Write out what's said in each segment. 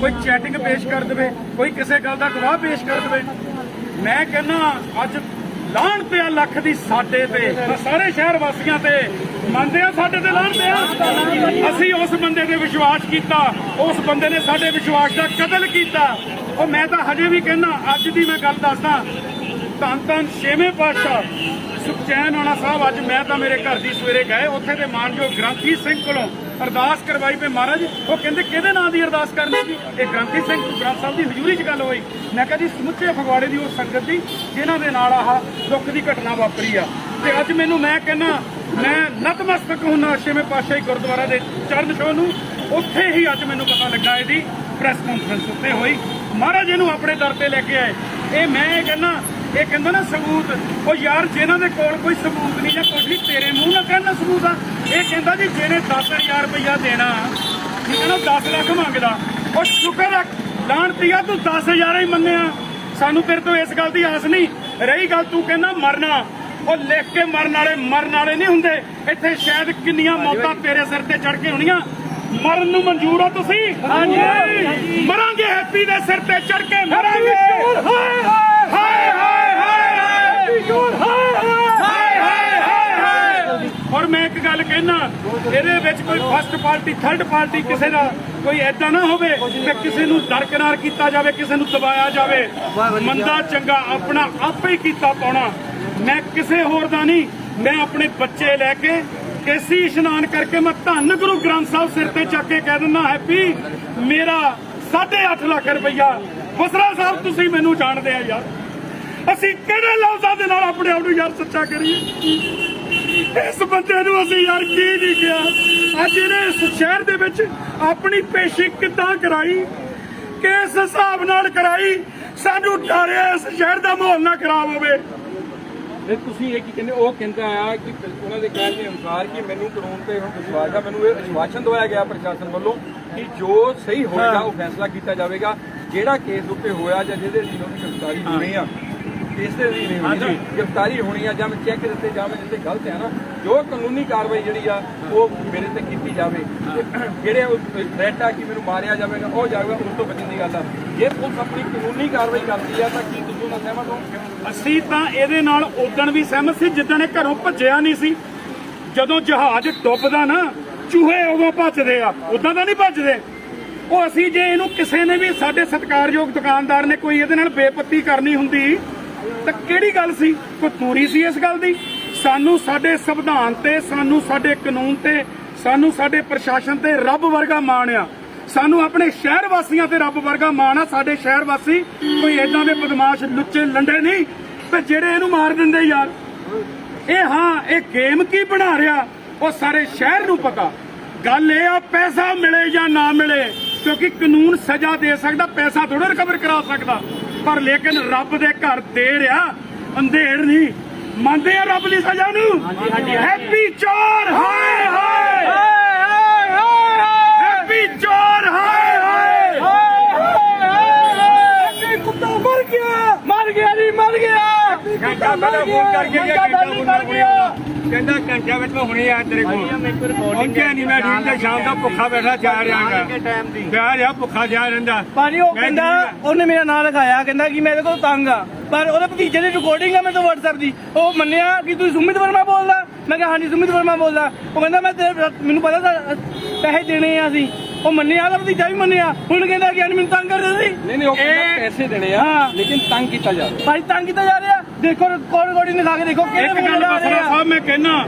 ਕੋਈ ਚੈਟਿੰਗ ਪੇਸ਼ ਕਰ ਦੇਵੇ, ਕੋਈ ਕਿਸੇ ਗੱਲ ਦਾ ਗਵਾਹ ਪੇਸ਼ ਕਰ ਦੇਵੇ। ਮੈਂ ਕਹਿੰਦਾ, ਅੱਜ ਲਾਹਣ ਪਿਆ ਲੱਖ ਦੀ ਸਾਡੇ ਤੇ ਸਾਰੇ ਸ਼ਹਿਰ ਵਾਸੀਆਂ ਤੇ। ਮੰਨਦੇ ਆ ਸਾਡੇ ਤੇ ਲਾਹਣ ਪਿਆ ਅਸੀਂ ਉਸ ਬੰਦੇ ਤੇ ਵਿਸ਼ਵਾਸ ਕੀਤਾ, ਉਸ ਬੰਦੇ ਨੇ ਸਾਡੇ ਵਿਸ਼ਵਾਸ ਦਾ ਕਤਲ ਕੀਤਾ। ਉਹ ਮੈਂ ਤਾਂ ਹਜੇ ਵੀ ਕਹਿੰਦਾ, ਅੱਜ ਦੀ ਮੈਂ ਗੱਲ ਦੱਸਦਾ। ਧੰਨ ਧੰਨ ਛੇਵੇਂ ਪਾਤਸ਼ਾਹ, ਸੁਖਚੈਨ ਆਣਾ ਸਾਹਿਬ, ਅੱਜ ਮੈਂ ਤਾਂ ਮੇਰੇ ਘਰ ਦੀ ਸਵੇਰੇ ਗਏ, ਉੱਥੇ ਦੇ ਮਾਨਯੋਗ ਗ੍ਰੰਥੀ ਸਿੰਘ ਕੋਲੋਂ ਅਰਦਾਸ ਕਰਵਾਈ ਪਈ ਮਹਾਰਾਜ ਉਹ ਕਹਿੰਦੇ, ਕਿਹਦੇ ਨਾਂ ਦੀ ਅਰਦਾਸ ਕਰਨੀ ਜੀ ਇਹ ਗ੍ਰੰਥੀ ਸਿੰਘ ਗ੍ਰੰਥ ਸਾਹਿਬ ਦੀ ਹਜ਼ੂਰੀ 'ਚ ਗੱਲ ਹੋਈ। ਮੈਂ ਕਿਹਾ ਜੀ, ਸਮੁੱਚੇ ਫਗਵਾੜੇ ਦੀ ਉਹ ਸੰਗਤ ਦੀ, ਜਿਨ੍ਹਾਂ ਦੇ ਨਾਲ ਆਹ ਦੁੱਖ ਦੀ ਘਟਨਾ ਵਾਪਰੀ ਆ। ਤੇ ਅੱਜ ਮੈਨੂੰ ਮੈਂ ਕਹਿੰਦਾ, ਮੈਂ ਨਤਮਸਤਕ ਹੁੰਨਾ ਛੇਵੇਂ ਪਾਤਸ਼ਾਹੀ ਗੁਰਦੁਆਰਾ ਦੇ ਚਰਨ ਛੋਹ ਨੂੰ। ਉੱਥੇ ਹੀ ਅੱਜ ਮੈਨੂੰ ਪਤਾ ਲੱਗਾ ਇਹਦੀ ਪ੍ਰੈਸ ਕਾਨਫਰੰਸ ਉੱਤੇ ਹੋਈ। ਮਹਾਰਾਜ ਇਹਨੂੰ ਆਪਣੇ ਦਰ ਤੇ ਲੈ ਕੇ ਆਏ। ਇਹ ਮੈਂ ਇਹ ਕਹਿੰਦਾ ਇਹ ਕਹਿੰਦਾ ਨਾ ਸਬੂਤ ਉਹ ਯਾਰ ਜਿਨ੍ਹਾਂ ਦੇ ਕੋਲ ਕੋਈ ਸਬੂਤ ਨਹੀਂ ਜਾਂ ਕੁਝ ਨਹੀਂ ਤੇਰੇ ਮੂੰਹ ਨਾਲ ਕਹਿਣਾ ਸਬੂਤ ਆ। ਇਹ ਕਹਿੰਦਾ ਜੀ ਜਿਹਨੇ 10000 ਰੁਪਇਆ ਦੇਣਾ ਠੀਕ ਹੈ ਨਾ 10 ਲੱਖ ਮੰਗਦਾ ਉਹ ਸ਼ੁਕਰ ਆ ਲਾਣਤੀਆ ਤੂੰ 10000 ਹੀ ਮੰਨਿਆ। ਸਾਨੂੰ ਤੇਰੇ ਤੋਂ ਇਸ ਗੱਲ ਦੀ ਆਸ ਨਹੀਂ ਰਹੀ ਗੱਲ ਤੂੰ ਕਹਿੰਦਾ ਮਰਨਾ। ਉਹ ਲਿਖ ਕੇ ਮਰਨ ਵਾਲੇ ਮਰਨ ਵਾਲੇ ਨਹੀਂ ਹੁੰਦੇ। ਇੱਥੇ ਸ਼ਾਇਦ ਕਿੰਨੀਆਂ ਮੌਤਾਂ ਤੇਰੇ ਸਿਰ ਤੇ ਚੜ ਕੇ ਹੋਣੀਆਂ। ਮਰਨ ਨੂੰ ਮਨਜ਼ੂਰ ਆ ਤੁਸੀਂ? ਹਾਂਜੀ ਮਰਾਂਗੇ ਹੈਪੀ ਦੇ ਸਿਰ ਤੇ ਚੜ ਕੇ। ਮਰਾਂਗੇ। ਇਹਦੇ ਵਿੱਚ ਕੋਈ ਫਸਟ ਪਾਰਟੀ ਥਰਡ ਪਾਰਟੀ ਕਿਸੇ ਦਾ ਕੋਈ ਐਦਾਂ ਨਾ ਹੋਵੇ ਕਿ ਕਿਸੇ ਨੂੰ ਦਰਕਨਾਰ ਕੀਤਾ ਜਾਵੇ, ਕਿਸੇ ਨੂੰ ਦਬਾਇਆ ਜਾਵੇ। ਮੰਦਾ, ਚੰਗਾ ਆਪਣਾ ਆਪੇ ਹੀ ਕੀਤਾ ਪਾਉਣਾ। ਮੈਂ ਕਿਸੇ ਹੋਰ ਦਾ ਨਹੀਂ, ਮੈਂ ਆਪਣੇ ਬੱਚੇ ਲੈ ਕੇ ਕੇਸੀ ਇਸ਼ਨਾਨ ਕਰਕੇ ਮੈਂ ਧੰਨ ਗੁਰੂ ਗ੍ਰੰਥ ਸਾਹਿਬ ਸਿਰ ਤੇ ਚੱਕ ਕੇ ਕਹਿ ਦਿੰਦਾ ਹੈਪੀ ਮੇਰਾ 8.5 ਲੱਖ ਰੁਪਈਆ। ਬਸਰਾ ਸਾਹਿਬ, ਤੁਸੀਂ ਮੈਨੂੰ ਜਾਣਦੇ ਆ ਯਾਰ। ਅਸੀਂ ਕਿਹੜੇ ਲਫ਼ਜ਼ਾਂ ਦੇ ਨਾਲ ਆਪਣੇ ਆਪ ਨੂੰ ਯਾਰ ਸੱਚਾ ਕਰੀਏ? ਇਸ ਬੰਦੇ ਨੂੰ ਅਸੀਂ ਯਾਰ ਕੀ ਨਹੀਂ ਕਿਹਾ? ਅੱਜ ਇਹਨੇ ਇਸ ਸ਼ਹਿਰ ਦੇ ਵਿੱਚ ਆਪਣੀ ਪੇਸ਼ੀ ਕਿੱਦਾਂ ਕਰਾਈ? ਕਿਸ ਹਿਸਾਬ ਨਾਲ ਕਰਾਈ? ਸਾਨੂੰ ਡਰਿਆ ਇਸ ਸ਼ਹਿਰ ਦਾ ਮਾਹੌਲ ਨਾ ਖਰਾਬ ਹੋਵੇ। ਨਹੀਂ ਤੁਸੀਂ ਇਹ ਕੀ ਕਹਿੰਦੇ ਉਹ ਕਹਿੰਦਾ ਆ ਕਿ ਉਹਨਾਂ ਦੇ ਕਹਿਣ ਦੇ ਅਨੁਸਾਰ ਕਿ ਮੈਨੂੰ ਕਾਨੂੰਨ ਤੇ ਹੁਣ ਵਿਸ਼ਵਾਸ ਆ ਮੈਨੂੰ ਇਹ ਅਸ਼ਵਾਸਨ ਦਵਾਇਆ ਗਿਆ ਪ੍ਰਸ਼ਾਸਨ ਵੱਲੋਂ ਕਿ ਜੋ ਸਹੀ ਹੋਏਗਾ ਉਹ ਫੈਸਲਾ ਕੀਤਾ ਜਾਵੇਗਾ। ਜਿਹੜਾ ਕੇਸ ਉੱਤੇ ਹੋਇਆ ਜਾਂ ਜਿਹਦੇ ਲਈ ਉਹਦੀ ਗ੍ਰਿਫਤਾਰੀ ਹੋਣੀ ਆ ਇਸ ਦੇ ਨਹੀਂ ਹੋਣੀ ਨਾ ਗ੍ਰਿਫਤਾਰੀ ਹੋਣੀ ਆ ਜਾਂ ਮੈਂ ਚੈੱਕ ਦਿੱਤੇ ਜਾਵੇ ਜਿੱਤੇ ਗਲਤ ਹੈ ਨਾ ਜੋ ਕਾਨੂੰਨੀ ਕਾਰਵਾਈ ਜਿਹੜੀ ਆ ਉਹ ਮੇਰੇ ਤੇ ਕੀਤੀ ਜਾਵੇ। ਜਿਹੜੇ ਥ੍ਰੈਟ ਆ ਕਿ ਮੈਨੂੰ ਮਾਰਿਆ ਜਾਵੇਗਾ ਉਹ ਜਾਵੇਗਾ ਉਸ ਤੋਂ ਬਚਣ ਦੀ ਗੱਲ ਆ। ਜੇ ਪੁਲਿਸ ਆਪਣੀ ਕਾਨੂੰਨੀ ਕਾਰਵਾਈ ਕਰਦੀ ਆ ਤਾਂ ਕੀ ਤੁਸੀਂ ਨਾਲ ਸਹਿਮਤ ਹੋ? ਅਸੀਂ ਤਾਂ ਇਹਦੇ ਨਾਲ ਉਦਣ ਵੀ ਸਹਿਮਤ ਸੀ ਜਿੱਦਣ ਇਹ ਘਰੋਂ ਭੱਜਿਆ ਨਹੀਂ ਸੀ। ਜਦੋਂ ਜਹਾਜ਼ ਡੁੱਬਦਾ ਨਾ ਚੂਹੇ ਉਦੋਂ ਭੱਜਦੇ ਆ ਉਦਾਂ ਤਾਂ ਨਹੀਂ ਭੱਜਦੇ। ਉਹ ਅਸੀਂ ਜੇ ਇਹਨੂੰ ਕਿਸੇ ਨੇ ਵੀ ਸਾਡੇ ਸਤਿਕਾਰਯੋਗ ਦੁਕਾਨਦਾਰ ਨੇ ਕੋਈ ਇਹਦੇ ਨਾਲ ਬੇਪੱਤੀ ਕਰਨੀ ਹੁੰਦੀ ਤਾਂ ਕਿਹੜੀ ਗੱਲ ਸੀ? ਕੋਈ ਤੂਰੀ ਸੀ ਇਸ ਗੱਲ ਦੀ? ਸਾਨੂੰ ਸਾਡੇ ਸੰਵਿਧਾਨ ਤੇ, ਸਾਨੂੰ ਸਾਡੇ ਕਾਨੂੰਨ ਤੇ, ਸਾਨੂੰ ਸਾਡੇ ਪ੍ਰਸ਼ਾਸਨ ਤੇ ਰੱਬ ਵਰਗਾ ਮਾਣ ਆ। ਸਾਨੂੰ ਆਪਣੇ ਸ਼ਹਿਰ ਵਾਸੀਆਂ ਤੇ ਰੱਬ ਵਰਗਾ ਮਾਣ ਆ। ਸਾਡੇ ਸ਼ਹਿਰ ਵਾਸੀ ਕੋਈ ਏਦਾਂ ਦੇ ਬਦਮਾਸ਼, ਲੁੱਚੇ, ਲੰਡੇ ਨਹੀਂ, ਤੇ ਜਿਹੜੇ ਇਹਨੂੰ ਮਾਰ ਦਿੰਦੇ ਯਾਰ। ਇਹ ਹਾਂ, ਇਹ ਗੇਮ ਕੀ ਬਣਾ ਰਿਹਾ? ਉਹ ਸਾਰੇ ਸ਼ਹਿਰ ਨੂੰ ਪਤਾ। ਗੱਲ ਇਹ ਆ, ਪੈਸਾ ਮਿਲੇ ਜਾਂ ਨਾ ਮਿਲੇ, ਕਿਉਂਕਿ ਕਾਨੂੰਨ ਸਜ਼ਾ ਦੇ ਸਕਦਾ, ਪੈਸਾ ਥੋੜਾ ਰਿਕਵਰ ਕਰਾ ਸਕਦਾ। ਪਰ ਲੇਕਿਨ ਰੱਬ ਦੇ ਘਰ ਦੇਰ ਆ ਅੰਧੇਰ ਨਹੀਂ ਮੰਨਦੇ ਆ ਰੱਬ ਦੀ ਸਜ਼ਾ ਨੂੰ? ਹਾਂਜੀ ਹਾਂਜੀ ਹੈਪੀ ਚੋਰ ਹਾਏ ਹਾਏ ਹਾਏ ਹਾਏ। ਹੈਪੀ ਚੋਰ ਹਾਏ ਹੈਪੀ ਕੁੱਤਾ ਮਰ ਗਿਆ ਮਰ ਗਿਆ ਜੀ ਮਰ ਗਿਆ। ਘੰਟਾ ਪਹਿਲਾਂ ਫੋਨ ਕਰਕੇ ਗਿਆ ਘੰਟਾ ਮਰ ਗਿਆ। ਕਹਿੰਦਾ ਘੰਟਿਆਂ ਵਿੱਚ ਮੈਂ ਹੁਣੇ ਆ ਤੇਰੇ ਕੋਲ। ਪਹੁੰਚਿਆ ਨਹੀਂ ਮੈਂ ਠੀਕ ਤੇ ਸ਼ਾਮ ਦਾ ਭੁੱਖਾ ਬੈਠਾ ਜਾ ਰਿਹਾਗਾ ਜਾ ਰਿਹਾ ਭੁੱਖਾ ਜਾ ਰਹਿੰਦਾ। ਭਾਜੀ ਉਹ ਕਹਿੰਦਾ ਉਹਨੇ ਮੇਰਾ ਨਾਮ ਲਿਖਾਇਆ ਕਹਿੰਦਾ ਕਿ ਮੇਰੇ ਕੋਲ ਤੰਗ ਆ। ਪਰ ਉਹਦੇ ਭਤੀਜੇ ਦੀ ਰਿਕਾਰਡਿੰਗ ਆ ਮੇਰੇ ਤੋਂ WhatsApp ਦੀ। ਉਹ ਮੰਨਿਆ ਕਿ ਤੂੰ ਸੁਮਿਤ ਵਰਮਾ ਬੋਲਦਾ? ਮੈਂ ਕਿਹਾ ਹਾਂਜੀ ਸੁਮਿਤ ਵਰਮਾ ਬੋਲਦਾ। ਉਹ ਕਹਿੰਦਾ ਮੈਂ ਤੇਰੇ ਮੈਨੂੰ ਪਤਾ ਤਾਂ ਪੈਸੇ ਦੇਣੇ ਆ ਅਸੀਂ। ਉਹ ਮੰਨਿਆ ਉਹਦਾ ਭਤੀਜਾ ਵੀ ਮੰਨਿਆ। ਹੁਣ ਕਹਿੰਦਾ ਕਿ ਮੈਨੂੰ ਤੰਗ ਕਰਦੇ ਸੀ। ਨਹੀਂ ਨਹੀਂ ਉਹ ਕਹਿੰਦਾ ਪੈਸੇ ਦੇਣੇ ਆ ਹਾਂ। ਲੇਕਿਨ ਤੰਗ ਕੀਤਾ ਜਾ ਰਿਹਾ। ਭਾਈ ਤੰਗ ਕੀਤਾ ਜਾ ਰਿਹਾ। ਦੇਖੋ ਰਿਕਾਰਡ ਰਿਕਾਰਡਿੰਗ ਦਿਖਾ ਕੇ ਦੇਖੋ ਇੱਕ ਗੱਲ ਰਹੇ ਬਸਰਾ ਸਾਹਿਬ ਮੈਂ ਕਹਿਣਾ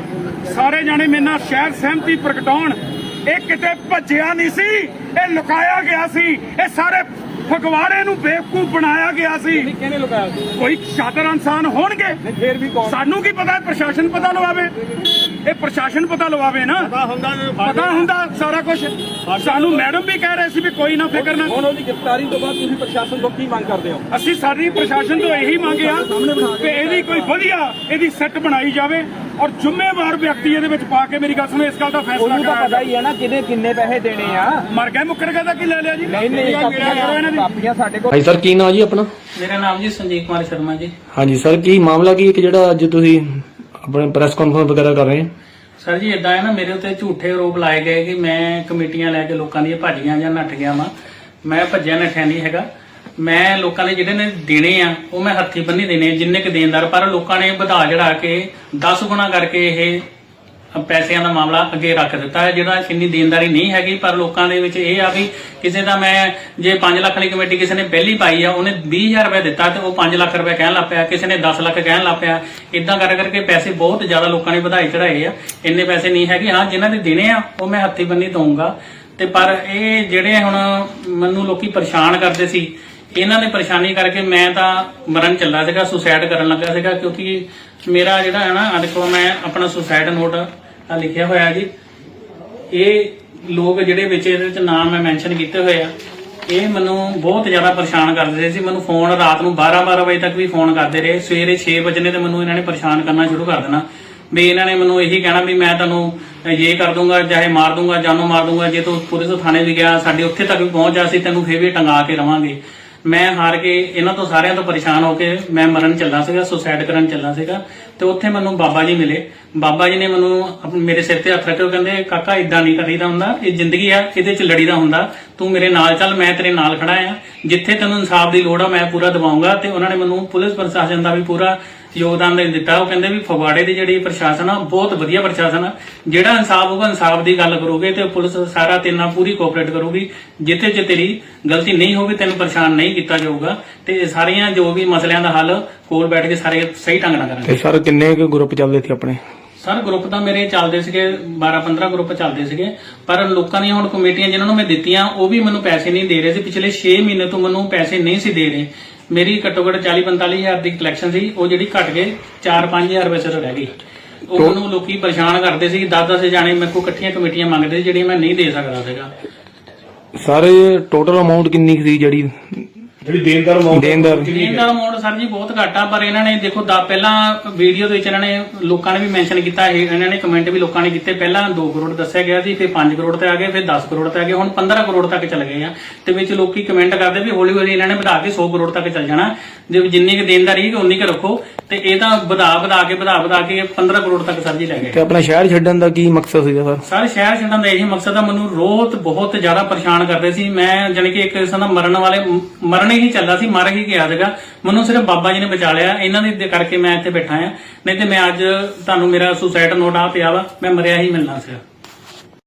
ਸਾਰੇ ਜਾਣੇ ਮੇਰੇ ਨਾਲ ਸ਼ਹਿਰ ਸਹਿਮਤੀ ਪ੍ਰਗਟਾਉਣ। ਇਹ ਕਿਤੇ ਭੱਜਿਆ ਨਹੀਂ ਸੀ ਇਹ ਲੁਕਾਇਆ ਗਿਆ ਸੀ। ਇਹ ਸਾਰੇ ਫਗਵਾੜੇ ਨੂੰ ਬੇਵਕੂਫ ਬਣਾਇਆ ਗਿਆ ਸੀ। ਨਹੀਂ ਕਿਹਨੇ ਲੁਕਾਇਆ? ਸੀ ਕੋਈ ਸ਼ਾਤਰ ਇਨਸਾਨ ਹੋਣਗੇ? ਨਹੀਂ ਫੇਰ ਵੀ ਕੌਣ? ਸਾਨੂੰ ਕੀ ਪਤਾ ਪ੍ਰਸ਼ਾਸਨ ਪਤਾ ਲਵਾਵੇ। ਇਹ ਪ੍ਰਸ਼ਾਸਨ ਪਤਾ ਲਵਾਵੇ ਨਾ। ਪਤਾ ਹੁੰਦਾ ਸਾਰਾ ਕੁਝ ਸਾਨੂੰ ਮੈਡਮ ਵੀ ਕਹਿ ਰਹੇ ਸੀ ਵੀ ਕੋਈ ਨਾ ਫਿਕਰ ਨਾ ਹੁਣ ਉਹਦੀ ਗ੍ਰਿਫਤਾਰੀ ਤੋਂ ਬਾਅਦ ਤੁਸੀਂ ਪ੍ਰਸ਼ਾਸਨ ਤੋਂ ਕੀ ਮੰਗ ਕਰਦੇ ਹੋ? ਅਸੀਂ ਸਾਡੀ ਪ੍ਰਸ਼ਾਸਨ ਤੋਂ ਇਹੀ ਮੰਗਿਆ ਕਿ ਇਹਦੀ ਕੋਈ ਵਧੀਆ ਇਹਦੀ ਸੈੱਟ ਬਣਾਈ ਜਾਵੇ ਔਰ ਜ਼ਿੰਮੇਵਾਰ ਵਿਅਕਤੀ ਇਹਦੇ ਵਿੱਚ ਪਾ ਕੇ ਮੇਰੀ ਗੱਲ ਸੁਣੋ ਇਸ ਗੱਲ ਦਾ ਫੈਸਲਾ ਉਹਨੂੰ ਤਾਂ ਕਰਾਇਆ ਪਤਾ ਹੀ ਹੈ ਨਾ ਕਿਹਨੇ ਕਿੰਨੇ ਪੈਸੇ ਦੇਣੇ ਆ। ਮਰ ਗਏ ਮੁੱਕਰ ਗਏ ਤਾਂ ਕੀ ਲੈ ਲਿਆ ਜੀ? ਨਹੀਂ ਨਹੀਂ ਕਾਪੀਆਂ ਸਾਡੇ ਕੋਲ ਹਾਂਜੀ ਸਰ ਕੀ ਨਾਂ ਜੀ ਆਪਣਾ? ਮੇਰਾ ਨਾਮ ਜੀ ਸੰਜੀਵ ਕੁਮਾਰ ਸ਼ਰਮਾ ਜੀ। ਹਾਂਜੀ ਸਰ ਕੀ ਮਾਮਲਾ ਕੀ ਹੈ ਕਿ ਜਿਹੜਾ ਅੱਜ ਤੁਸੀਂ ਆਪਣੇ ਪ੍ਰੈਸ ਕਾਨਫਰੰਸ ਵਗੈਰਾ ਕਰ ਰਹੇ ਹੋ। ਸਰ ਜੀ ਇਦਾਂ ਹੈ ਨਾ ਮੇਰੇ ਉੱਤੇ ਝੂਠੇ ਆਰੋਪ ਲਾਏ ਗਏ ਕਿ ਮੈਂ ਕਮੇਟੀਆਂ ਲੈ ਕੇ ਲੋਕਾਂ ਦੀਆਂ ਭਾਜੀਆਂ ਜਾਂ ਨੱਠ ਗਿਆ ਵਾਂ। ਮੈਂ ਭੱਜਿਆ ਨੱਠਿਆ ਨਹੀਂ ਹੈਗਾ। ਮੈਂ ਲੋਕਾਂ ਦੇ ਜਿਹੜੇ ਨੇ ਦੇਣੇ ਆ ਉਹ ਮੈਂ ਹੱਥੀ ਬੰਨੀ ਦੇਣੇ ਆ, ਜਿੰਨੇ ਕ ਦੇਣਦਾਰ ਪਰ ਲੋਕਾਂ ਨੇ ਵਧਾ ਚੜਾ ਕੇ 10 ਗੁਣਾ ਕਰਕੇ ਇਹ ਪੈਸਿਆਂ ਦਾ ਮਾਮਲਾ ਅੱਗੇ ਰੱਖ ਦਿੱਤਾ ਹੈ ਜਿਹੜਾ ਇੰਨੀ ਦੇਣਦਾਰੀ ਨਹੀਂ ਹੈਗੀ, ਪਰ ਲੋਕਾਂ ਦੇ ਵਿੱਚ ਇਹ ਆ ਵੀ ਕਿਸੇ ਦਾ ਮੈਂ, ਜੇ 5 ਲੱਖ ਵਾਲੀ ਕਮੇਟੀ ਕਿਸੇ ਨੇ ਪਹਿਲੀ ਪਾਈ ਆ, ਉਹਨੇ 20000 ਰੁਪਏ ਦਿੱਤਾ ਤੇ ਉਹ 5 ਲੱਖ ਰੁਪਏ ਕਹਿਣ ਲੱਗ ਪਿਆ, ਕਿਸੇ ਨੇ 10 ਲੱਖ ਕਹਿਣ ਲੱਗ ਪਿਆ ਇਦਾਂ ਕਰ ਕਰਕੇ ਪੈਸੇ ਬਹੁਤ ਜ਼ਿਆਦਾ ਲੋਕਾਂ ਨੇ ਵਧਾਈ ਚੜਾਏ ਆ, ਇੰਨੇ ਪੈਸੇ ਨਹੀਂ ਹੈਗੇ। ਹਾਂ, ਜਿਨ੍ਹਾਂ ਦੇ ਦੇਣੇ ਆ, ਉਹ ਮੈਂ ਹੱਥੀ ਬੰਨੀ ਦਊਂਗਾ। ਤੇ ਪਰ ਇਹ ਜਿਹੜੇ ਹੁਣ ਮੈਨੂੰ ਲੋਕੀ ਪਰੇਸ਼ਾਨ ਕਰਦੇ ਸੀ, ਇਹਨਾਂ ਨੇ ਪਰੇਸ਼ਾਨੀ ਕਰਕੇ ਮੈਂ ਤਾਂ ਮਰਨ ਚੱਲਾ ਸੀਗਾ, ਸੁਸਾਇਡ ਕਰਨ ਲੱਗਾ ਸੀਗਾ, ਕਿਉਂਕਿ ਮੇਰਾ ਜਿਹੜਾ ਹੈ ਨਾ ਆਹ ਦੇਖੋ ਮੈਂ ਆਪਣਾ ਸੁਸਾਇਡ ਨੋਟ ਆ ਲਿਖਿਆ ਹੋਇਆ ਜੀ। ਇਹ ਲੋਕ ਜਿਹੜੇ ਵਿੱਚ ਇਹਦੇ ਵਿੱਚ ਨਾਮ ਮੈਂ ਮੈਂਸ਼ਨ ਕੀਤੇ ਹੋਏ ਆ, ਇਹ ਮੈਨੂੰ ਬਹੁਤ ਜ਼ਿਆਦਾ ਪਰੇਸ਼ਾਨ ਕਰਦੇ ਰਹੇ ਸੀ। ਮੈਨੂੰ ਫੋਨ ਰਾਤ ਨੂੰ 12 12 ਵਜੇ ਤੱਕ ਵੀ ਫੋਨ ਕਰਦੇ ਰਹੇ। ਸਵੇਰੇ 6 ਵਜੇ ਤੇ ਮੈਨੂੰ ਇਹਨਾਂ ਨੇ ਪਰੇਸ਼ਾਨ ਕਰਨਾ ਸ਼ੁਰੂ ਕਰ ਦੇਣਾ। ਵੀ ਇਹਨਾਂ ਨੇ ਮੈਨੂੰ ਇਹੀ ਕਹਿਣਾ ਵੀ ਮੈਂ ਤੁਹਾਨੂੰ ਇਹ ਕਰ ਦੂੰਗਾ, ਚਾਹੇ ਮਾਰ ਦੂੰਗਾ, ਜਾਨੋਂ ਮਾਰ ਦੂੰਗਾ। ਜੇ ਤੂੰ ਪੁਲਿਸ ਥਾਣੇ ਵੀ ਗਿਆ, ਸਾਡੇ ਉੱਥੇ ਤੱਕ ਵੀ ਪਹੁੰਚ ਜਾ ਸੀ ਤੈਨੂੰ ਫੇਰ ਵੀ ਟੰਗਾ ਕੇ ਰਵਾਂਗੇ। ਮੈਂ ਹਾਰ ਕੇ ਇਹਨਾਂ ਤੋਂ ਸਾਰਿਆਂ ਤੋਂ ਪਰੇਸ਼ਾਨ ਹੋ ਕੇ ਮੈਂ ਮਰਨ ਚੱਲਾ ਸੀਗਾ ਸੁਸਾਇਡ ਕਰਨ ਚੱਲਾ ਸੀਗਾ ਤੇ ਉੱਥੇ ਮੈਨੂੰ ਬਾਬਾ ਜੀ ਮਿਲੇ। ਬਾਬਾ ਜੀ ਨੇ ਮੈਨੂੰ ਮੇਰੇ ਸਿਰ ਤੇ ਹੱਥ ਰੱਖੇ ਉਹ ਕਹਿੰਦੇ, ਕਾਕਾ ਇਦਾਂ ਨਹੀਂ ਕਰੀਦਾ ਹੁੰਦਾ, ਇਹ ਜ਼ਿੰਦਗੀ ਆ, ਇਹਦੇ ਚ ਲੜੀਦਾ ਹੁੰਦਾ, ਤੂੰ ਮੇਰੇ ਨਾਲ ਚੱਲ, ਮੈਂ ਤੇਰੇ ਨਾਲ ਖੜਾ ਆ। ਜਿੱਥੇ ਤੈਨੂੰ ਇਨਸਾਫ ਦੀ ਲੋੜ ਆ, ਮੈਂ ਪੂਰਾ ਦਵਾਉਂਗਾ। ਤੇ ਉਹਨਾਂ ਨੇ ਮੈਨੂੰ ਪੁਲਿਸ ਪ੍ਰਸ਼ਾਸਨ ਦਾ ਵੀ ਪੂਰਾ ਯੋਗਦਾਨ ਦੇ ਦਿੱਤਾ। ਉਹ ਕਹਿੰਦੇ ਵੀ ਫਗਵਾੜੇ ਦੀ ਜਿਹੜੀ ਪ੍ਰਸ਼ਾਸਨ ਆ ਬਹੁਤ ਵਧੀਆ ਪ੍ਰਸ਼ਾਸਨ ਆ। ਜਿਹੜਾ ਇਨਸਾਫ ਹੋਊਗਾ ਇਨਸਾਫ ਦੀ ਗੱਲ ਕਰੋਗੇ ਤੇ ਪੁਲਿਸ ਸਾਰਾ ਤੇਰੇ ਨਾਲ ਪੂਰੀ ਕੋਆਪਰੇਟ ਕਰੂਗੀ। ਜਿੱਥੇ ਚ ਤੇਰੀ ਗਲਤੀ ਨਹੀਂ ਹੋਊਗੀ ਤੈਨੂੰ ਪਰੇਸ਼ਾਨ ਨਹੀਂ ਕੀਤਾ ਜਾਊਗਾ। ਤੇ ਸਾਰੀਆਂ ਜੋ ਵੀ ਮਸਲਿਆਂ ਦਾ ਹੱਲ ਕੋਲ ਬੈਠ ਕੇ ਸਾਰੇ ਸਹੀ ਢੰਗ ਨਾਲ ਕਰਾਂਗੇ। ਤੇ ਸਰ ਕਿੰਨੇ ਕੁ ਗਰੁੱਪ ਚੱਲਦੇ ਸੀ ਆਪਣੇ? ਸਰ ਗਰੁੱਪ ਤਾਂ ਮੇਰੇ ਚੱਲਦੇ ਸੀਗੇ 12 15 ਗਰੁੱਪ ਚੱਲਦੇ ਸੀਗੇ। ਪਰ ਲੋਕਾਂ ਦੀਆਂ ਹੁਣ ਕਮੇਟੀਆਂ ਜਿਨ੍ਹਾਂ ਨੂੰ ਮੈਂ ਦਿੱਤੀਆਂ ਉਹ ਵੀ ਮੈਨੂੰ ਪੈਸੇ ਨਹੀਂ ਦੇ ਰਹੇ ਸੀ। ਪਿਛਲੇ 6 ਮਹੀਨੇ ਤੋਂ ਮੈਨੂੰ ਪੈਸੇ ਨਹੀਂ ਸੀ ਦੇ ਰਹੇ। ਮੇਰੀ ਘੱਟੋ ਘੱਟ 40 45 ਹਜ਼ਾਰ ਦੀ ਕਲੈਕਸ਼ਨ ਸੀ ਉਹ ਜਿਹੜੀ ਘਟ ਕੇ 4 5000 ਰੁਪਏ ਸਿਰ ਰਹਿ ਗਈ। ਉਹ ਮੈਨੂੰ ਲੋਕੀ ਪਰੇਸ਼ਾਨ ਕਰਦੇ ਸੀ 10 10 ਜਾਣੇ ਮੇਰੇ ਕੋਲ ਇਕੱਠੀਆਂ ਕਮੇਟੀਆਂ ਮੰਗਦੇ ਸੀ ਜਿਹੜੀਆਂ ਮੈਂ ਨਹੀਂ ਦੇ ਸਕਦਾ ਸੀਗਾ। ਸਰ ਟੋਟਲ ਅਮਾਉਂਟ ਕਿੰਨੀ ਸੀ ਜਿਹੜੀ ਜਿਹੜੀ ਦੇਣਦਾਰ ਮੌਤ ਦੇਣਦਾਰ ਦਾ ਅਮਾਉਂਟ ਸਰ ਜੀ ਬਹੁਤ ਘੱਟ ਆ ਪਰ ਇਹਨਾਂ ਨੇ ਦੇਖੋ ਦਾ ਪਹਿਲਾਂ ਵੀਡੀਓ ਦੇ ਵਿੱਚ ਇਹਨਾਂ ਨੇ ਲੋਕਾਂ ਨੇ ਵੀ ਮੈਂਸ਼ਨ ਕੀਤਾ ਇਹ ਇਹਨਾਂ ਨੇ ਕਮੈਂਟ ਵੀ ਲੋਕਾਂ ਨੇ ਕੀਤੇ। ਪਹਿਲਾਂ 2 ਕਰੋੜ ਦੱਸਿਆ ਗਿਆ ਸੀ ਫਿਰ 5 ਕਰੋੜ ਤੇ ਆ ਗਏ ਫਿਰ 10 ਕਰੋੜ ਤੇ ਆ ਗਏ ਹੁਣ 15 ਕਰੋੜ ਤੱਕ ਚਲੇ ਗਏ ਆ। ਤੇ ਵਿੱਚ ਲੋਕੀ ਕਮੈਂਟ ਕਰਦੇ ਵੀ ਹੌਲੀ ਹੌਲੀ ਇਹਨਾਂ ਨੇ ਵਧਾ ਕੇ 100 ਕਰੋੜ ਤੱਕ ਚੱਲ ਜਾਣਾ। ਜੇ ਜਿੰਨੀ ਕੁ ਦੇਣਦਾਰੀ ਹੈ ਉਨੀ ਕੁ ਰੱਖੋ। ਤੇ ਇਹ ਤਾਂ ਵਧਾ ਵਧਾ ਕੇ ਵਧਾ ਵਧਾ ਕੇ 15 ਕਰੋੜ ਤੱਕ ਸਰ ਜੀ ਲੈ ਗਏ। ਤੇ ਆਪਣਾ ਸ਼ਹਿਰ ਛੱਡਣ ਦਾ ਕੀ ਮਕਸਦ ਸੀਗਾ ਸਰ? ਸਾਰੇ ਸ਼ਹਿਰ ਛੱਡਣ ਦਾ ਇਹੀ ਮਕਸਦ ਆ। ਮੈਨੂੰ ਰੋਤ ਬਹੁਤ ਜ਼ਿਆਦਾ ਪਰੇਸ਼ਾਨ ਕਰਦੇ ਸੀ। ਮੈਂ ਜਾਣੀ ਕਿ ਇੱਕ ਕਿਸਮ ਦਾ ਮਰਨ ਵਾਲੇ ਮਰਨ ਹੀ ਚੱਲਦਾ ਸੀ, ਮਰ ਹੀ ਗਿਆ ਸੀਗਾ। ਮੈਨੂੰ ਸਿਰਫ ਬਾਬਾ ਜੀ ਨੇ ਬਚਾ ਲਿਆ। ਇਹਨਾਂ ਦੇ ਕਰਕੇ ਮੈਂ ਇੱਥੇ ਬੈਠਾ ਆ ਨਹੀਂ ਤੇ ਮੈਂ ਅੱਜ ਤੁਹਾਨੂੰ ਮੇਰਾ ਸੁਸਾਇਡ ਨੋਟ ਆ ਪਿਆ ਵਾ, ਮੈਂ ਮਰਿਆ ਹੀ ਮਿਲਣਾ ਸੀਗਾ।